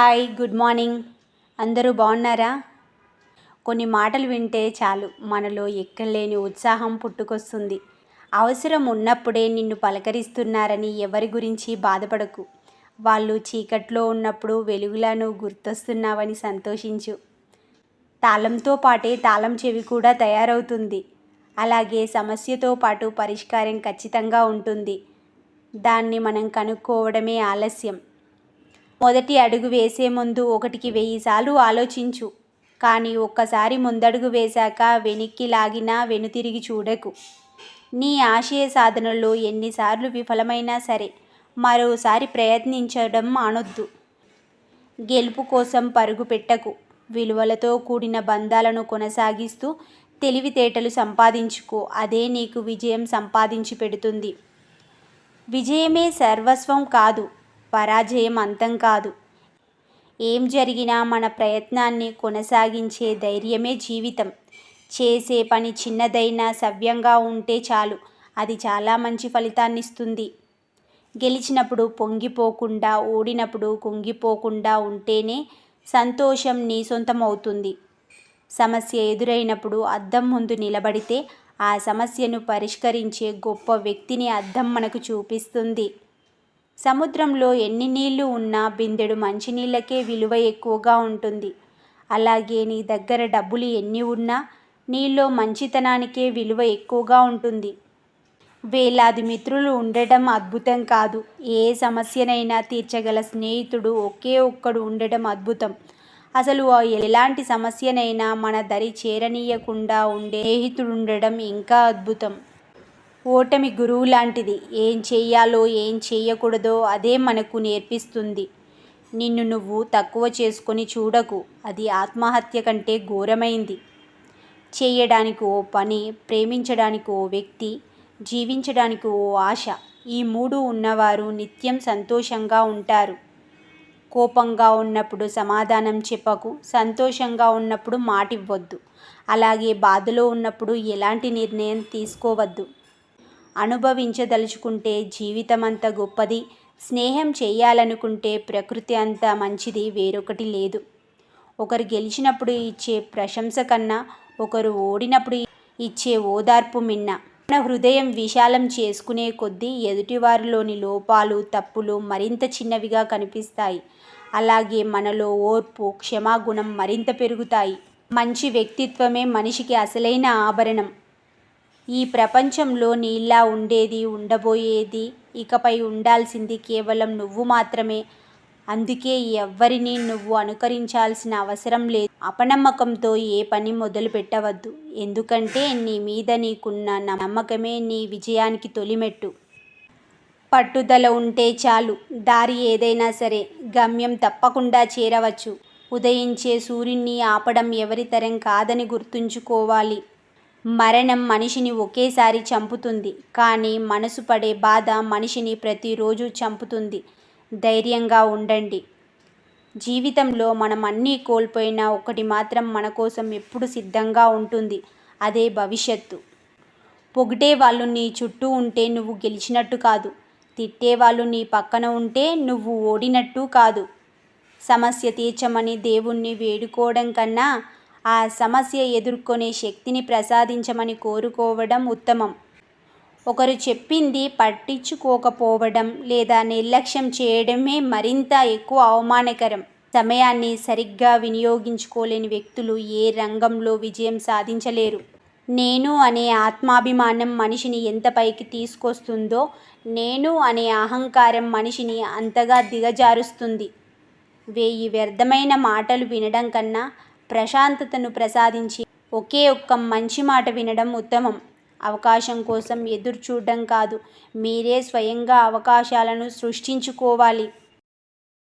Hi good morning. అందరూ బాగున్నారా? కొన్ని మాటలు వింటే చాలు. మనలో ఎక్కలేని ఉత్సాహం పుట్టుకొస్తుంది. అవసరం ఉన్నప్పుడే నిన్ను పలకరిస్తున్నారని ఎవరి గురించి బాధపడకు. వాళ్ళు చీకట్లో ఉన్నప్పుడు వెలుగులను గుర్తొస్తున్నావని సంతోషించు. తాళంతో పాటే తాళం చెవి కూడా తయారవుతుంది. అలాగే సమస్యతో పాటు పరిష్కారం ఖచ్చితంగా ఉంటుంది. దాన్ని మనం కనుక్కోవడమే ఆలస్యం. మొదటి అడుగు వేసే ముందు ఒకటికి వెయ్యి సార్లు ఆలోచించు. కానీ ఒక్కసారి ముందడుగు వేశాక వెనక్కి లాగినా వెనుతిరిగి చూడకు. నీ ఆశయ సాధనలో ఎన్నిసార్లు విఫలమైనా సరే మరోసారి ప్రయత్నించడం మానొద్దు. గెలుపు కోసం పరుగు పెట్టకు. విలువలతో కూడిన బంధాలను కొనసాగిస్తూ తెలివితేటలు సంపాదించుకో. అదే నీకు విజయం సంపాదించి పెడుతుంది. విజయమే సర్వస్వం కాదు. పరాజయం అంతం కాదు. ఏం జరిగినా మన ప్రయత్నాన్ని కొనసాగించే ధైర్యమే జీవితం. చేసే పని చిన్నదైనా సవ్యంగా ఉంటే చాలు. అది చాలా మంచి ఫలితాన్నిస్తుంది. గెలిచినప్పుడు పొంగిపోకుండా ఓడినప్పుడు కుంగిపోకుండా ఉంటేనే సంతోషం నీ సొంతమవుతుంది. సమస్య ఎదురైనప్పుడు అద్దం ముందు నిలబడితే ఆ సమస్యను పరిష్కరించే గొప్ప వ్యక్తిని అద్దం మనకు చూపిస్తుంది. సముద్రంలో ఎన్ని నీళ్ళు ఉన్నా బిందెడు మంచినీళ్ళకే విలువ ఎక్కువగా ఉంటుంది. అలాగే నీ దగ్గర డబ్బులు ఎన్ని ఉన్నా నీలో మంచితనానికే విలువ ఎక్కువగా ఉంటుంది. వేలాది మిత్రులు ఉండటం అద్భుతం కాదు. ఏ సమస్యనైనా తీర్చగల స్నేహితుడు ఒకే ఒక్కడు ఉండటం అద్భుతం. అసలు ఎలాంటి సమస్యనైనా మన దరి చేరనీయకుండా ఉండే స్నేహితుడు ఉండడం ఇంకా అద్భుతం. ఓటమి గురువు లాంటిది. ఏం చేయాలో ఏం చేయకూడదో అదే మనకు నేర్పిస్తుంది. నిన్ను నువ్వు తక్కువ చేసుకొని చూడకు. అది ఆత్మహత్య కంటే ఘోరమైంది. చేయడానికి ఓ పని ప్రేమించడానికి ఓ వ్యక్తి జీవించడానికి ఓ ఆశ. ఈ మూడు ఉన్నవారు నిత్యం సంతోషంగా ఉంటారు. కోపంగా ఉన్నప్పుడు సమాధానం చెప్పకు. సంతోషంగా ఉన్నప్పుడు మాటివ్వద్దు. అలాగే బాధలో ఉన్నప్పుడు ఎలాంటి నిర్ణయం తీసుకోవద్దు. అనుభవించదలుచుకుంటే జీవితం అంత గొప్పది. స్నేహం చేయాలనుకుంటే ప్రకృతి అంత మంచిది వేరొకటి లేదు. ఒకరు గెలిచినప్పుడు ఇచ్చే ప్రశంస కన్నా ఒకరు ఓడినప్పుడు ఇచ్చే ఓదార్పు మిన్న. మన హృదయం విశాలం చేసుకునే కొద్దీ ఎదుటివారిలోని లోపాలు తప్పులు మరింత చిన్నవిగా కనిపిస్తాయి. అలాగే మనలో ఓర్పు క్షమాగుణం మరింత పెరుగుతాయి. మంచి వ్యక్తిత్వమే మనిషికి అసలైన ఆభరణం. ఈ ప్రపంచంలో నీలా ఉండేది ఉండబోయేది ఇకపై ఉండాల్సింది కేవలం నువ్వు మాత్రమే. అందుకే ఎవ్వరిని నువ్వు అనుకరించాల్సిన అవసరం లేదు. అపనమ్మకంతో ఏ పని మొదలు పెట్టవద్దు. ఎందుకంటే నీ మీద నీకున్న నమ్మకమే నీ విజయానికి తొలిమెట్టు. పట్టుదల ఉంటే చాలు. దారి ఏదైనా సరే గమ్యం తప్పకుండా చేరవచ్చు. ఉదయించే సూర్యున్ని ఆపడం ఎవరి తరం కాదని గుర్తుంచుకోవాలి. మరణం మనిషిని ఒకేసారి చంపుతుంది కానీ మనసు పడే బాధ మనిషిని ప్రతిరోజు చంపుతుంది. ధైర్యంగా ఉండండి. జీవితంలో మనం అన్నీ కోల్పోయినా ఒకటి మాత్రం మన కోసం ఎప్పుడు సిద్ధంగా ఉంటుంది అదే భవిష్యత్తు. పొగిడే వాళ్ళు నీ చుట్టూ ఉంటే నువ్వు గెలిచినట్టు కాదు తిట్టేవాళ్ళు నీ పక్కన ఉంటే నువ్వు ఓడినట్టు కాదు. సమస్య తీర్చమని దేవుణ్ణి వేడుకోవడం కన్నా ఆ సమస్య ఎదుర్కొనే శక్తిని ప్రసాదించమని కోరుకోవడం ఉత్తమం. ఒకరు చెప్పింది పట్టించుకోకపోవడం లేదా నిర్లక్ష్యం చేయడమే మరింత ఎక్కువ అవమానకరం. సమయాన్ని సరిగ్గా వినియోగించుకోలేని వ్యక్తులు ఏ రంగంలో విజయం సాధించలేరు. నేను అనే ఆత్మాభిమానం మనిషిని ఎంత పైకి తీసుకొస్తుందో నేను అనే అహంకారం మనిషిని అంతగా దిగజారుస్తుంది. వేయి వ్యర్థమైన మాటలు వినడం కన్నా ప్రశాంతతను ప్రసాదించి ఒకే ఒక్క మంచి మాట వినడం ఉత్తమం. అవకాశం కోసం ఎదురు చూడడం కాదు. మీరే స్వయంగా అవకాశాలను సృష్టించుకోవాలి.